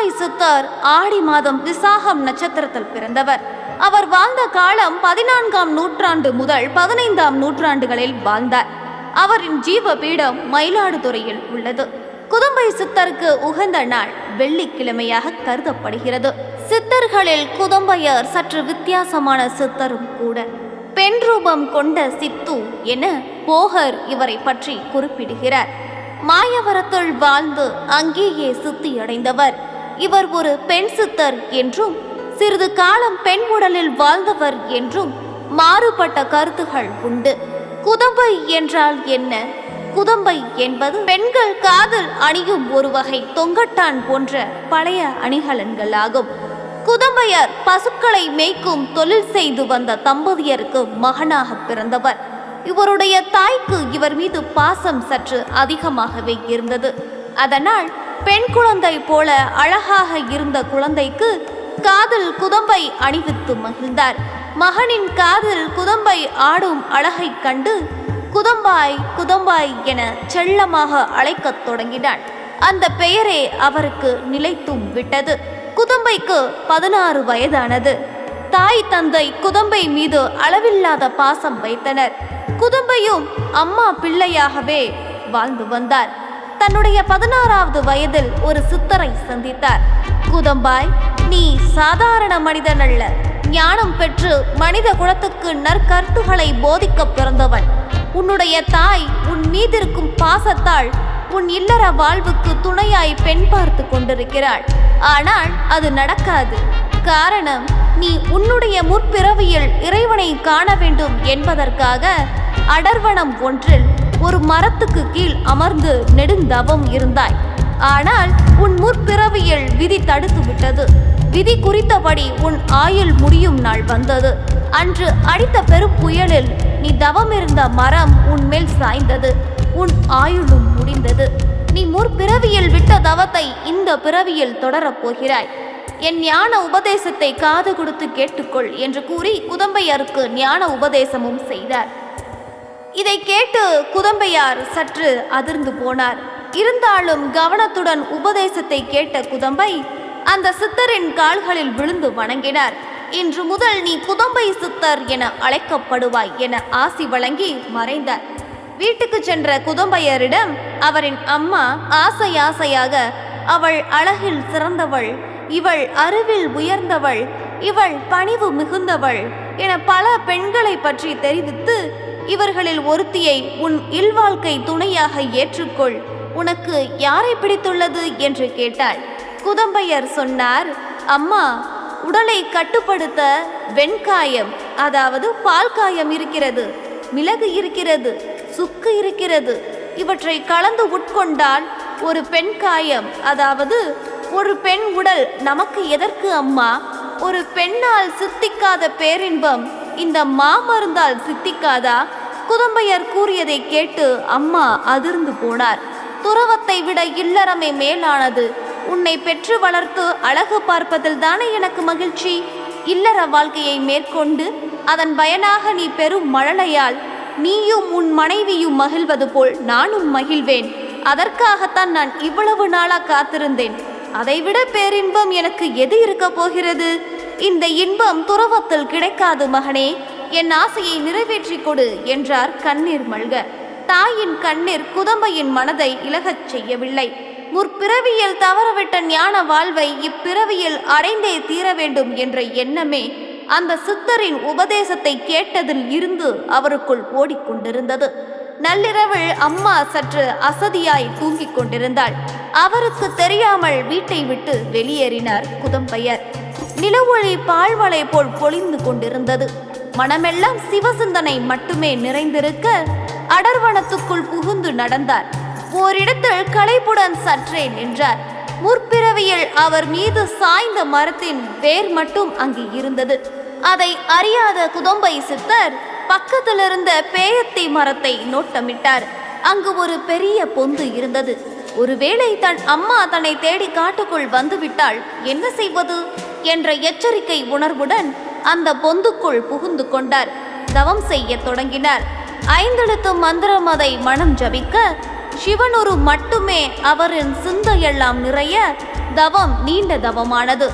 குதம்பை சித்தர் ஆடி மாதம் விசாகம் நட்சத்திரத்தில் பிறந்தவர். அவர் வாழ்ந்த காலம் பதினான்காம் நூற்றாண்டு முதல் பதினைந்தாம் நூற்றாண்டுகளில் வாழ்ந்தார். அவரின் ஜீவ பீடம் மயிலாடுதுறையில் உள்ளது. குதம்பை சித்தருக்கு உகந்த நாள் வெள்ளிக்கிழமையாக கருதப்படுகிறது. சித்தர்களில் குதம்பையர் சற்று வித்தியாசமான சித்தரும் கூட. பெண் ரூபம் கொண்ட சித்து என போகர் இவரை பற்றி குறிப்பிடுகிறார். மாயவரத்துள் வாழ்ந்து அங்கேயே சித்தியடைந்தவர். இவர் ஒரு பெண் சித்தர் என்றும் சிறிது காலம் பெண் உடலில் வாழ்ந்தவர் என்றும் மாறுபட்ட கருத்துகள் உண்டு. குதம்பை என்றால் என்ன? குதம்பை என்பது பெண்கள் காதல் அணியும் ஒரு வகை தொங்கட்டான் போன்ற பழைய அணிகலன்கள் ஆகும் குதம்பையர் பசுக்களை மேய்க்கும் தொழில் செய்து வந்த தம்பதியருக்கு மகனாக பிறந்தவர். இவருடைய தாய்க்கு இவர் மீது பாசம் சற்று அதிகமாகவே இருந்தது. அதனால் பெண் குழந்தை போல அழகாக இருந்த குழந்தைக்கு காதில் குதம்பை அணிவித்து மகிழ்ந்தார். மகனின் காதில் குதம்பை ஆடும் அழகைக் கண்டு குதம்பாய் குதம்பாய் என செல்லமாக அழைக்கத் தொடங்கினான். அந்த பெயரே அவருக்கு நிலைத்தும் விட்டது. குதம்பைக்கு பதினாறு வயதானது. தாய் தந்தை குதம்பை மீது அளவில்லாத பாசம் வைத்தனர். குதம்பையும் அம்மா பிள்ளையாகவே வாழ்ந்து வந்தார். தன்னுடைய பதினாறாவது வயதில் ஒரு சித்தரை சந்தித்தார். குதம்பாய் நீ சாதாரண மனிதன் அல்ல. ஞானம் பெற்று மனித குலத்துக்கு நற்கருத்துகளை போதிக்க பிறந்தவன். உன்னுடைய தாய் உன் மீதிருக்கும் பாசத்தால் உன் இல்லற வாழ்வுக்கு துணையாய் பெண் பார்த்து கொண்டிருக்கிறாள். ஆனால் அது நடக்காது. காரணம் நீ உன்னுடைய முற்பிறவியில் இறைவனை காண வேண்டும் என்பதற்காக அடர்வனம் ஒன்றில் ஒரு மரத்துக்கு கீழ் அமர்ந்து நெடுந்தவம் இருந்தாய். ஆனால் உன் முற்பிறவியில் விதி தடுத்து விட்டது. விதி குறித்தபடி உன் ஆயுள் முடியும் நாள் வந்தது. அன்று அடித்த பெரும் புயலில் நீ தவம் இருந்த மரம் உன் மேல் சாய்ந்தது. உன் ஆயுளும் முடிந்தது. நீ முற்பிறவியில் விட்ட தவத்தை இந்த பிறவியில் தொடரப் போகிறாய். என் ஞான உபதேசத்தை காது கொடுத்து கேட்டுக்கொள் என்று கூறி குதம்பையருக்கு ஞான உபதேசமும் செய்தார். இதை கேட்டு குதம்பையார் சற்று அதிர்ந்து போனார். இருந்தாலும் கவனத்துடன் உபதேசத்தை கேட்ட குதம்பை அந்த சித்தரின் கால்களில் விழுந்து வணங்கினார். இன்று முதல் நீ குதம்பை சித்தர் என அழைக்கப்படுவாய் என ஆசி வழங்கி மறைந்தார் வீட்டுக்கு சென்ற குதம்பையரிடம் அவரின் அம்மா ஆசை ஆசையாக அவள் அழகில் சிறந்தவள் இவள் அறிவில் உயர்ந்தவள் இவள் பணிவு மிகுந்தவள் என பல பெண்களை பற்றி தெரிவித்து இவர்களில் ஒருத்தியை உன் இல்வாழ்க்கை துணையாக ஏற்றுக்கொள். உனக்கு யாரை பிடித்துள்ளது? என்று கேட்டாள். குதம்பையர் சொன்னார் அம்மா உடலை கட்டுப்படுத்த வெண்காயம் அதாவது பால் காயம் இருக்கிறது. மிளகு இருக்கிறது சுக்கு இருக்கிறது. இவற்றை கலந்து உட்கொண்டால் ஒரு பெண் காயம் அதாவது ஒரு பெண் உடல் நமக்கு எதற்கு அம்மா? ஒரு பெண்ணால் சித்திக்காத பேரின்பம் இந்த மாமருந்தால் சித்திக்காதா? குதம்பையர் கூறியதை கேட்டு அம்மா அதிர்ந்து போனார். துறவத்தை விட இல்லறமே மேலானது. உன்னை பெற்று வளர்த்து அழகு பார்ப்பதில் தானே எனக்கு மகிழ்ச்சி? இல்லற வாழ்க்கையை மேற்கொண்டு அதன் பயனாக நீ பெரும் மழலையால் நீயும் உன் மனைவியும் மகிழ்வது போல் நானும் மகிழ்வேன். அதற்காகத்தான் நான் இவ்வளவு நாளா காத்திருந்தேன். அதைவிட பேரின்பம் எனக்கு எது இருக்க போகிறது? இந்த இன்பம் துறவத்தில் கிடைக்காது மகனே. என் ஆசையை நிறைவேற்றிக் கொடு என்றார் கண்ணீர் மல்க. தாயின் கண்ணீர் குதம்பையின் மனதை இலகச் செய்யவில்லை. முற்பிறவியில் தவறவிட்ட ஞான வாழ்வை இப்பிறவியில் அடைந்தே தீர வேண்டும் என்ற எண்ணமே அந்த சித்தரின் உபதேசத்தை கேட்டதில் இருந்து அவருக்குள் ஓடிக்கொண்டிருந்தது. நள்ளிரவில் அம்மா சற்று அசதியாய் தூங்கிக் கொண்டிருந்தாள். அவருக்கு தெரியாமல் வீட்டை விட்டு வெளியேறினார் குதம்பையர் நிலவொளி பால்மலை போல் பொழிந்து கொண்டிருந்தது. மனமெல்லாம் சிவசிந்தனை மட்டுமே நிறைந்திருக்க அடர்வனத்துக்குள் புகுந்து நடந்தார். ஓரிடத்தில் களைப்புடன் சற்றே நின்றார். முற்பிறவியில் அவர் மீது சாய்ந்த மரத்தின் வேர் மட்டும் அங்கு இருந்தது. அதை அறியாத குதம்பை சித்தர் பக்கத்திலிருந்த பேயத்தை மரத்தை நோட்டமிட்டார். அங்கு ஒரு பெரிய பொந்து இருந்தது. ஒருவேளை தன் அம்மா தன்னை தேடி காட்டுக்குள் வந்துவிட்டால் என்ன செய்வது? என்ற எச்சரிக்கை உணர்வுடன் அந்த பொந்துக்குள் புகுந்து கொண்டார். தவம் செய்யத் தொடங்கினார். ஐந்தெழுத்து மந்திரம் அதை மனம் ஜபிக்க சிவனுரு மட்டுமே அவரின் சிந்தையெல்லாம் நிறைய தவம் நீண்ட தவமானது.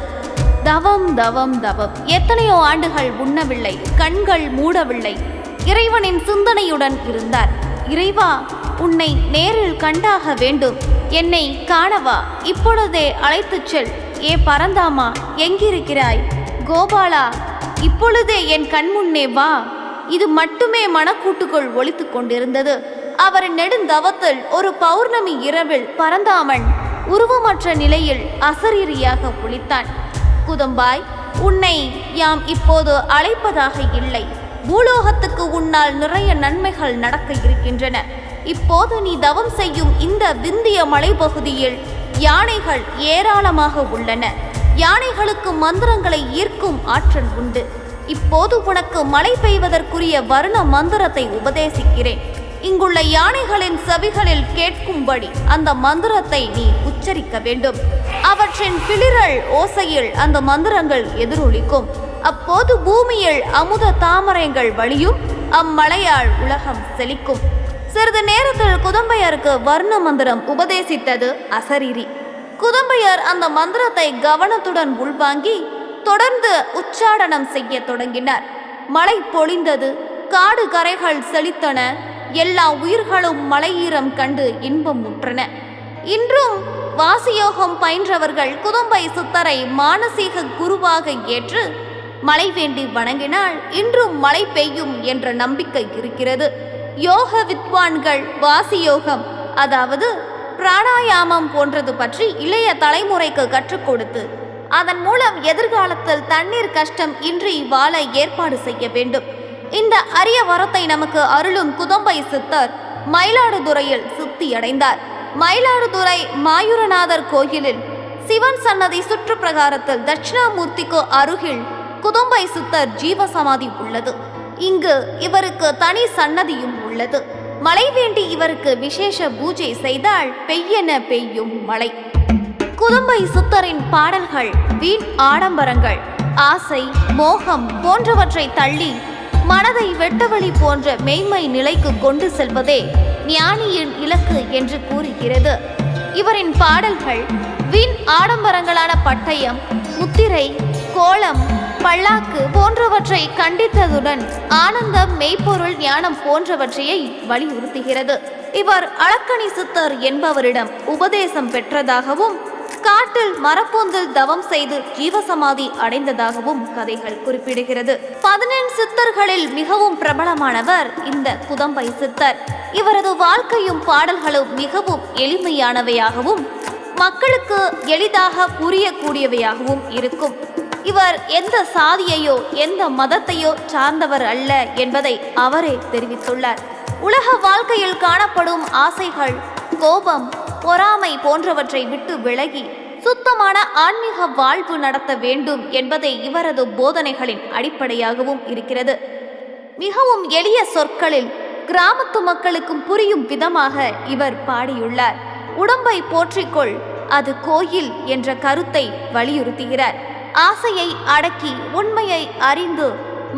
தவம் தவம் தவம். எத்தனையோ ஆண்டுகள் உண்ணவில்லை கண்கள் மூடவில்லை. இறைவனின் சிந்தனையுடன் இருந்தார். இறைவா உன்னை நேரில் கண்டாக வேண்டும். என்னை காணவா? இப்பொழுதே அழைத்துச் செல். ஏ பரந்தாமா எங்கிருக்கிறாய்? கோபாலா இப்பொழுதே என் கண்முன்னே வா. இது மட்டுமே மனக்கூட்டுக்குள் ஒழித்து கொண்டிருந்தது. அவரின் நெடுந்தவத்தில் ஒரு பௌர்ணமி இரவில் பரந்தாமன் உருவமற்ற நிலையில் அசரீரியாக ஒழித்தான் குதம்பாய் உன்னை யாம் இப்போது அழைப்பதாக இல்லை. பூலோகத்துக்கு உன்னால் நிறைய நன்மைகள் நடக்க இருக்கின்றன. இப்போது நீ தவம் செய்யும் இந்த விந்திய மலைப்பகுதியில் யானைகள் ஏராளமாக உள்ளன. யானைகளுக்கு மந்திரங்களை ஈர்க்கும் ஆற்றல் உண்டு. இப்போது உனக்கு மழை பெய்வதற்குரிய வருண மந்திரத்தை உபதேசிக்கிறேன். இங்குள்ள யானைகளின் செவிகளில் கேட்கும்படி அந்த மந்திரத்தை நீ உச்சரிக்க வேண்டும். அவற்றின் பிளிரல் ஓசையில் அந்த மந்திரங்கள் எதிரொலிக்கும். அப்போது பூமியில் அமுத தாமரைகள் வழியும் அம்மலையால் உலகம் செழிக்கும். சிறிது நேரத்தில் குதம்பையருக்கு வர்ண மந்திரம் உபதேசித்தது அசரீரி. குதம்பையர் அந்த மந்திரத்தை கவனத்துடன் உள்வாங்கி தொடர்ந்து உச்சாடனம் செய்ய தொடங்கினார். மழை பொழிந்தது காடு கரைகள் செழித்தன எல்லா உயிர்களும் மலையீரம் கண்டு இன்பம் முற்றன. இன்றும் வாசியோகம் பயின்றவர்கள் குதம்பை சித்தரை மானசீக குருவாக ஏற்று மழை வேண்டி வணங்கினால் இன்றும் மழை பெய்யும் என்ற நம்பிக்கை இருக்கிறது. யோக வித்வான்கள் வாசியோகம் அதாவது பிராணாயாமம் போன்றது பற்றி இளைய தலைமுறைக்கு கற்றுக் கொடுத்து அதன் மூலம் எதிர்காலத்தில் தண்ணீர் கஷ்டம் இன்றி வாழ ஏற்பாடு செய்ய வேண்டும். இந்த அரிய வரத்தை நமக்கு அருளும் குதம்பை சித்தர் மயிலாடுதுறையில் சித்தியடைந்தார் மயிலாடுதுறை மாயூரநாதர் கோயிலில் சிவன் சன்னதி சுற்றுப்பிரகாரத்தில் தட்சிணாமூர்த்திக்கு அருகில் குதம்பை சித்தர் ஜீவசமாதி உள்ளது. இங்கு இவருக்கு தனி சன்னதியும் உள்ளது. மழை வேண்டி இவருக்கு விசேஷ பூஜை செய்தால் பெய்யென பெய்யும் மழை குதம்பை சுத்தரின் பாடல்கள் வீண் ஆடம்பரங்கள் ஆசை மோகம் போன்றவற்றை தள்ளி மனதை வெட்டவழி போன்ற மெய்மை நிலைக்கு கொண்டு செல்வதே ஞானியின் இலக்கு என்று கூறுகிறது. இவரின் பாடல்கள் வீண் ஆடம்பரங்களான பட்டயம் முத்திரை கோலம் பல்லாக்கு போன்றவற்றை கண்டித்ததுடன் ஆனந்தம் மெய்ப்பொருள் ஞானம் போன்றவற்றையை வலியுறுத்துகிறது. இவர் அளக்கணி சித்தர் என்பவரிடம் உபதேசம் பெற்றதாகவும் காட்டில் மரப்பொந்தில் தவம் செய்து ஜீவசமாதி அடைந்ததாகவும் கதைகள் குறிப்பிடுகிறது. பதினெண் சித்தர்களில் மிகவும் பிரபலமானவர் இந்த குதம்பை சித்தர். இவரது வாழ்க்கையும் பாடல்களும் மிகவும் எளிமையானவையாகவும் மக்களுக்கு எளிதாக புரியக்கூடியவையாகவும் இருக்கும். இவர் எந்த சாதியையோ எந்த மதத்தையோ சார்ந்தவர் அல்ல என்பதை அவரே தெரிவித்துள்ளார். உலக வாழ்க்கையில் காணப்படும் ஆசைகள் கோபம் பொறாமை போன்றவற்றை விட்டு விலகி சுத்தமான ஆன்மீக வாழ்வு நடத்த வேண்டும் என்பதே இவரது போதனைகளின் அடிப்படையாகவும் இருக்கிறது. மிகவும் எளிய சொற்களில் கிராமத்து மக்களுக்கும் புரியும் விதமாக இவர் பாடியுள்ளார். உடம்பை போற்றிக்கொள் அது கோயில் என்ற கருத்தை வலியுறுத்துகிறார். ஆசையை அடக்கி உண்மையை அறிந்து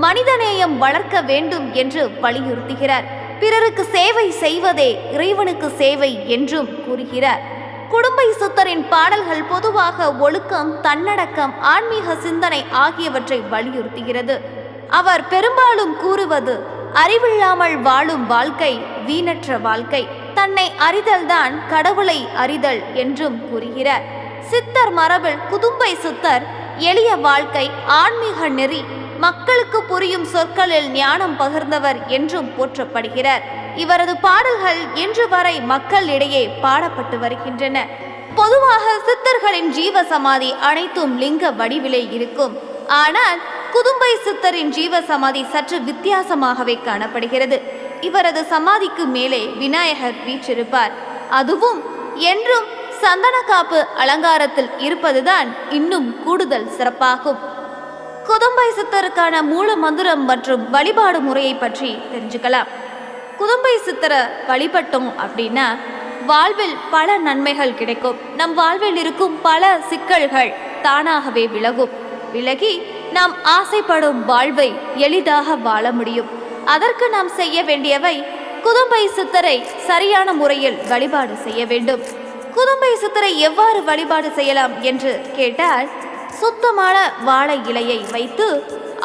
மனிதநேயம் வளர்க்க வேண்டும் என்று வலியுறுத்துகிறார். பிறருக்கு சேவை செய்வதே இறைவனுக்கு சேவை என்றும் கூறுகிறார். குடும்பை சுத்தரின் பாடல்கள் பொதுவாக ஒழுக்கம் தன்னடக்கம் ஆன்மீக சிந்தனை ஆகியவற்றை வலியுறுத்துகிறது. அவர் பெரும்பாலும் கூறுவது அறிவில்லாமல் வாழும் வாழ்க்கை வீணற்ற வாழ்க்கை. தன்னை அறிதல்தான் கடவுளை அறிதல் என்றும் கூறுகிறார். சித்தர் மரபில் குதும்பை சித்தர் எளிய வாழ்க்கை ஆன்மீக நெறி மக்களுக்கு புரியும் சொற்களில் ஞானம் பகிர்ந்தவர் என்றும் போற்றப்படுகிறார். இவரது பாடல்கள் இன்று வரை மக்களிடையே பாடப்பட்டு வருகின்றன. பொதுவாக சித்தர்களின் ஜீவ சமாதி அனைத்தும் லிங்க வடிவிலே இருக்கும். ஆனால் குதும்பை சித்தரின் ஜீவ சமாதி சற்று வித்தியாசமாகவே காணப்படுகிறது. இவரது சமாதிக்கு மேலே விநாயகர் வீற்றிருப்பார். அதுவும் என்றும் சந்தனக்காப்பு அலங்காரத்தில் இருப்பதுதான் இன்னும் கூடுதல் சிறப்பாகும். குதும்பை சித்தருக்கான மூல மந்திரம் மற்றும் வழிபாடு முறையை பற்றி தெரிஞ்சுக்கலாம். குதும்பை சித்தரை வழிபட்டோம் அப்படின்னா வாழ்வில் பல நன்மைகள் கிடைக்கும். நம் வாழ்வில் இருக்கும் பல சிக்கல்கள் தானாகவே விலகும். விலகி நாம் ஆசைப்படும் வாழ்வை எளிதாக வாழ முடியும். அதற்கு நாம் செய்ய வேண்டியவை குதும்பை சித்தரை சரியான முறையில் வழிபாடு செய்ய வேண்டும். குதும்பை சித்தரை எவ்வாறு வழிபாடு செய்யலாம் என்று கேட்டால் சுத்தமான வாழை இலையை வைத்து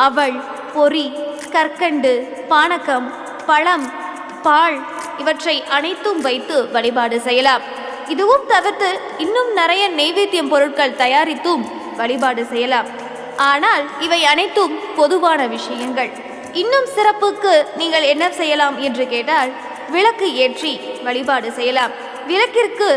அவள் பொறி கற்கண்டு பானகம் பழம் பால் இவற்றை அனைத்தும் வைத்து வழிபாடு செய்யலாம். இதுவும் தவிர்த்து இன்னும் நிறைய நெய்வேத்தியம் பொருட்கள் தயாரித்தும் வழிபாடு செய்யலாம். ஆனால் இவை அனைத்தும் பொதுவான விஷயங்கள். இன்னும் சிறப்புக்கு நீங்கள் என்ன செய்யலாம் என்று கேட்டால் விளக்கு ஏற்றி வழிபாடு செய்யலாம். விளக்கிற்கு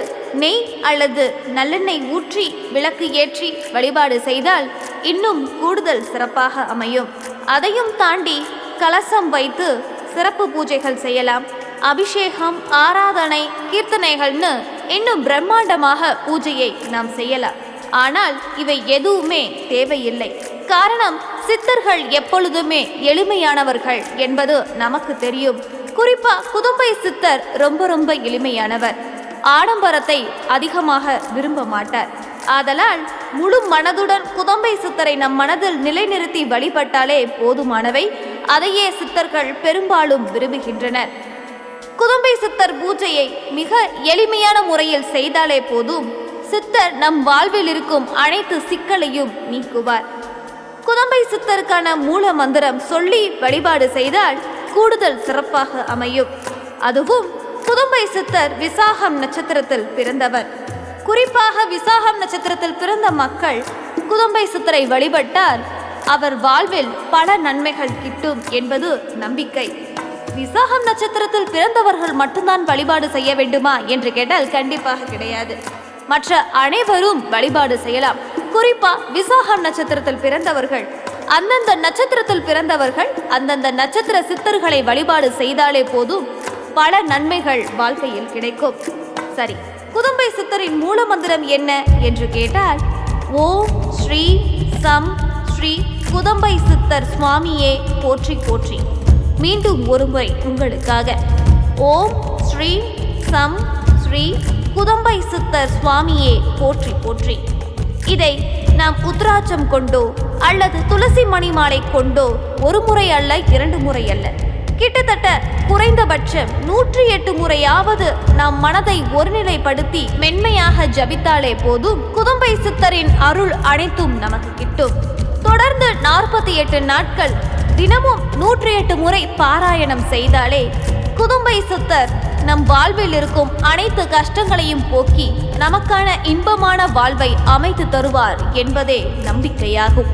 நெய் அல்லது நல்லெண்ணெய் ஊற்றி விளக்கு ஏற்றி வழிபாடு செய்தால் இன்னும் கூடுதல் சிறப்பாக அமையும். அதையும் தாண்டி கலசம் வைத்து சிறப்பு பூஜைகள் செய்யலாம். அபிஷேகம் ஆராதனை கீர்த்தனைகள்னு இன்னும் பிரம்மாண்டமாக பூஜையை நாம் செய்யலாம். ஆனால் இவை எதுவுமே தேவையில்லை. காரணம் சித்தர்கள் எப்பொழுதுமே எளிமையானவர்கள் என்பது நமக்கு தெரியும். குறிப்பா குதும்பை சித்தர் ரொம்ப ரொம்ப எளிமையானவர். ஆடம்பரத்தை அதிகமாக விரும்ப மாட்டார். ஆதலால் முழு மனதுடன் குதம்பை சித்தரை நம் மனதில் நிலைநிறுத்தி வழிபட்டாலே போதுமானவை. அதையே சித்தர்கள் பெரும்பாலும் விரும்புகின்றனர். குதம்பை சித்தர் பூஜையை மிக எளிமையான முறையில் செய்தாலே போதும். சித்தர் நம் வாழ்வில் இருக்கும் அனைத்து சிக்கலையும் நீக்குவார். குதம்பை சித்தருக்கான மூல மந்திரம் சொல்லி வழிபாடு செய்தால் கூடுதல் சிறப்பாக அமையும். அதுவும் குதம்பை சித்தர் விசாகம் நட்சத்திரத்தில் பிறந்தவர். குறிப்பாக விசாகம் நட்சத்திரத்தில் பிறந்த மக்கள் குதும்பை சித்தரை வழிபட்டால் அவர் வாழ்வில் பல நன்மைகள் கிட்டும் என்பது நம்பிக்கை. விசாகம் நட்சத்திரத்தில் பிறந்தவர்கள் மட்டும்தான் வழிபாடு செய்ய வேண்டுமா என்று கேட்டால் கண்டிப்பாக கிடையாது. மற்ற அனைவரும் வழிபாடு செய்யலாம். குறிப்பா விசாகம் நட்சத்திரத்தில் பிறந்தவர்கள். அந்தந்த நட்சத்திரத்தில் பிறந்தவர்கள் அந்தந்த நட்சத்திர சித்தர்களை வழிபாடு செய்தாலே போதும். பல நன்மைகள் வாழ்க்கையில் கிடைக்கும். சரி குதம்பை சித்தரின் மூல மந்திரம் என்ன என்று கேட்டால் ஓம் ஸ்ரீ சம் ஸ்ரீ குதம்பை சித்தர் சுவாமியே போற்றி போற்றி. மீண்டும் ஒருமுறை உங்களுக்காக. ஓம் ஸ்ரீ சம் ஸ்ரீ குதம்பை சித்தர் சுவாமியே போற்றி போற்றி. இதை நாம் உத்ராட்சம் கொண்டோ அல்லது துளசி மணி மாலை கொண்டோ ஒரு முறை அல்ல இரண்டு முறை அல்ல. கிட்டத்தட்ட குறைந்தபட்சம் நூற்றி எட்டு முறையாவது நம் மனதை ஒருநிலைப்படுத்தி மென்மையாக ஜபித்தாலே போதும். குதும்பை சித்தரின் அருள் அனைத்தும் நமக்கு கிட்டும். தொடர்ந்து நாற்பத்தி எட்டு நாட்கள் தினமும் நூற்றி எட்டு முறை பாராயணம் செய்தாலே குதும்பை சித்தர் நம் வாழ்வில் இருக்கும் அனைத்து கஷ்டங்களையும் போக்கி நமக்கான இன்பமான வாழ்வை அமைத்து தருவார் என்பதே நம்பிக்கையாகும்.